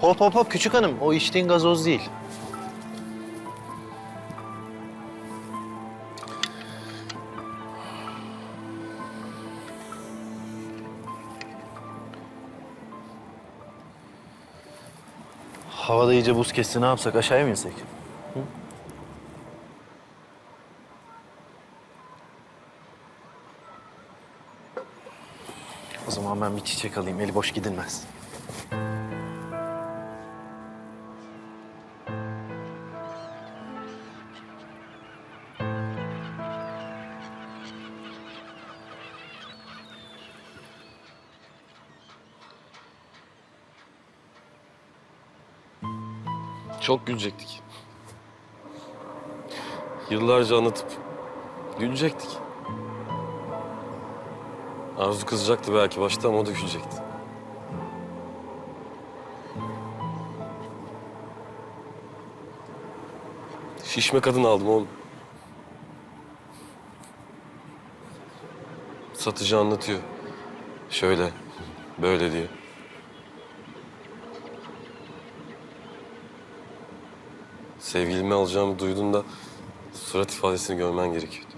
Hop hop hop küçük hanım. O içtiğin gazoz değil. Havada iyice buz kesti. Ne yapsak? Aşağıya mı insek? O zaman ben bir çiçek alayım. Eli boş gidilmez. Çok gülecektik. Yıllarca anlatıp gülecektik. Arzu kızacaktı belki başta ama o da gülecekti. Şişme kadın aldım oğlum. Satıcı anlatıyor. Şöyle, böyle diye. Sevgilimi alacağımı duyduğunda surat ifadesini görmen gerekiyordu.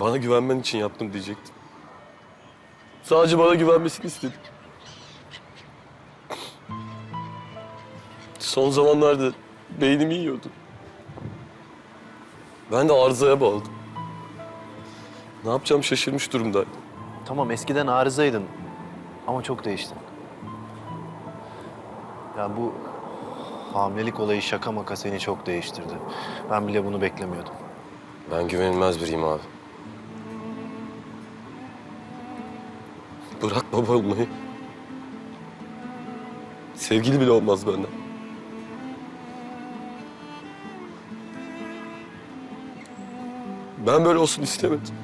Bana güvenmen için yaptım diyecektim. Sadece bana güvenmesini istedim. Son zamanlarda beynimi yiyordu. Ben de arızaya bağladım. Ne yapacağım şaşırmış durumdaydım. Tamam eskiden arızaydın ama çok değiştin. Ya bu hamilelik olayı şaka maka seni çok değiştirdi. Ben bile bunu beklemiyordum. Ben güvenilmez biriyim abi. Bırak baba olmayı. Sevgili bile olmaz benden. Ben böyle olsun istemedim.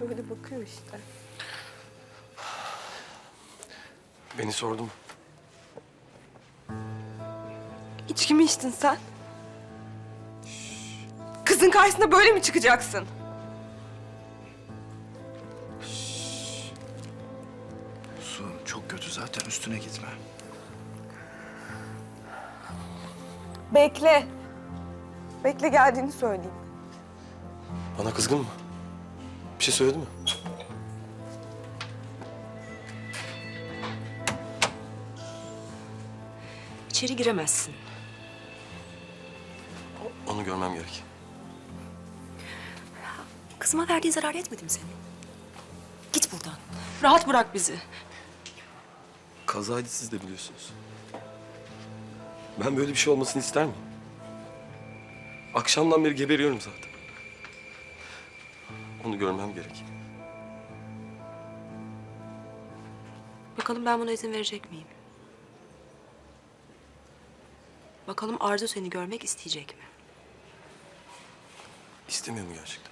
Sadece öyle bakıyor işte. Beni sordum. İçki mi içtin sen? Kızın karşısında böyle mi çıkacaksın? Su çok kötü zaten üstüne gitme. Bekle. Bekle geldiğini söyleyeyim. Bana kızgın mı? Bir şey söyledi mi? İçeri giremezsin. Onu görmem gerek. Kızıma verdiği zarar etmedi mi seni? Git buradan. Rahat bırak bizi. Kazaydı siz de biliyorsunuz. Ben böyle bir şey olmasını ister miyim? Akşamdan beri geberiyorum zaten. Onu görmem gerek. Bakalım ben buna izin verecek miyim? Bakalım Arzu seni görmek isteyecek mi? İstemiyor mu gerçekten?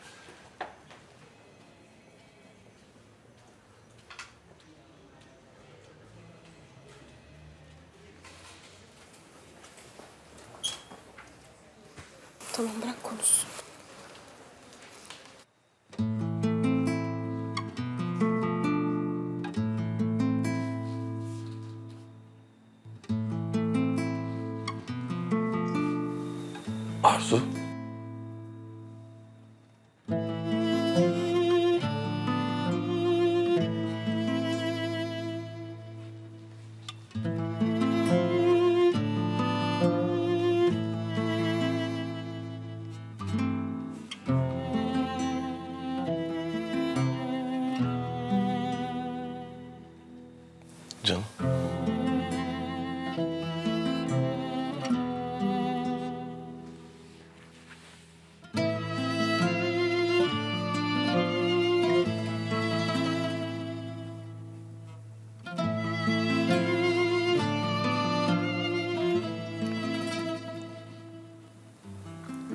Tamam bırak konuşsun. Arzu?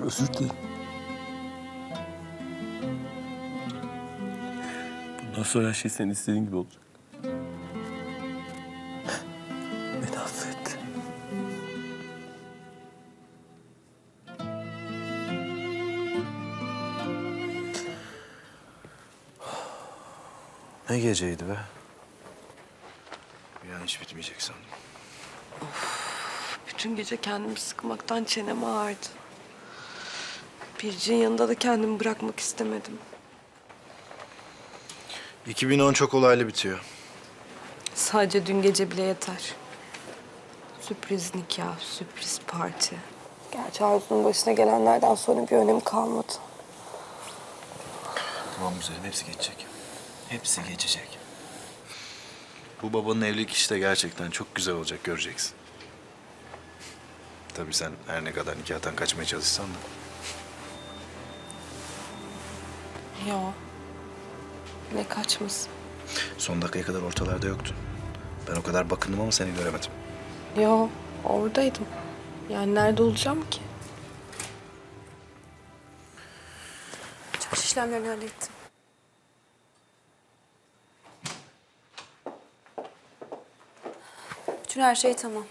Özür dilerim. Bundan sonra her şey senin istediğin gibi olacak. Beni affet. Ne geceydi be? Bir an hiç bitmeyecek sandım. Bütün gece kendimi sıkmaktan çenem ağrıdı. Biricik'in yanında da kendimi bırakmak istemedim. 2010 çok olaylı bitiyor. Sadece dün gece bile yeter. Sürpriz nikah, sürpriz parti. Gerçi Arzu'nun başına gelenlerden sonra bir önemi kalmadı. Tamam güzelim hepsi geçecek. Hepsi geçecek. Bu babanın evlilik işi de gerçekten çok güzel olacak göreceksin. Tabii sen her ne kadar nikahtan kaçmaya çalışsan da. Ya. Ne kaçmasın. Son dakikaya kadar ortalarda yoktun. Ben o kadar bakındım ama seni göremedim. Yo, oradaydım. Yani nerede olacağım ki? Çarşı işlemlerini hallettim. Bütün her şey tamam.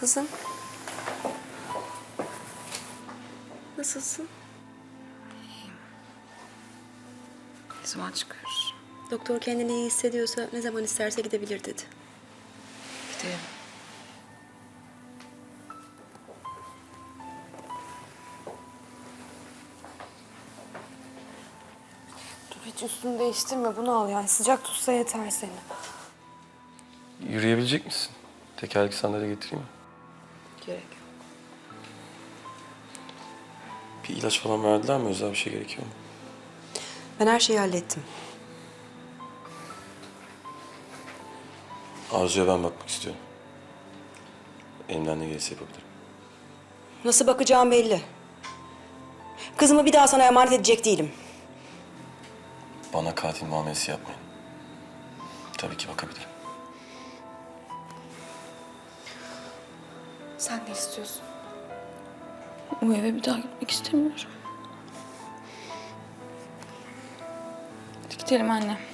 Kızım. Nasılsın? Zaman çıkıyoruz? Doktor kendini iyi hissediyorsa ne zaman isterse gidebilir dedi. Gidelim. Dur hiç üstünü değiştirme bunu al yani sıcak tutsa yeter seni. Yürüyebilecek misin? Tekerlekli sandalye getireyim mi? Gerek yok. Bir ilaç falan verdiler mi? Özel bir şey gerekiyor mu? Ben her şeyi hallettim. Arzu'ya ben bakmak istiyorum. Elimden ne gelirse yapabilirim. Nasıl bakacağım belli. Kızımı bir daha sana emanet edecek değilim. Bana katil muamelesi yapmayın. Tabii ki bakabilirim. Sen ne istiyorsun? O eve bir daha gitmek istemiyorum. Gidelim anne.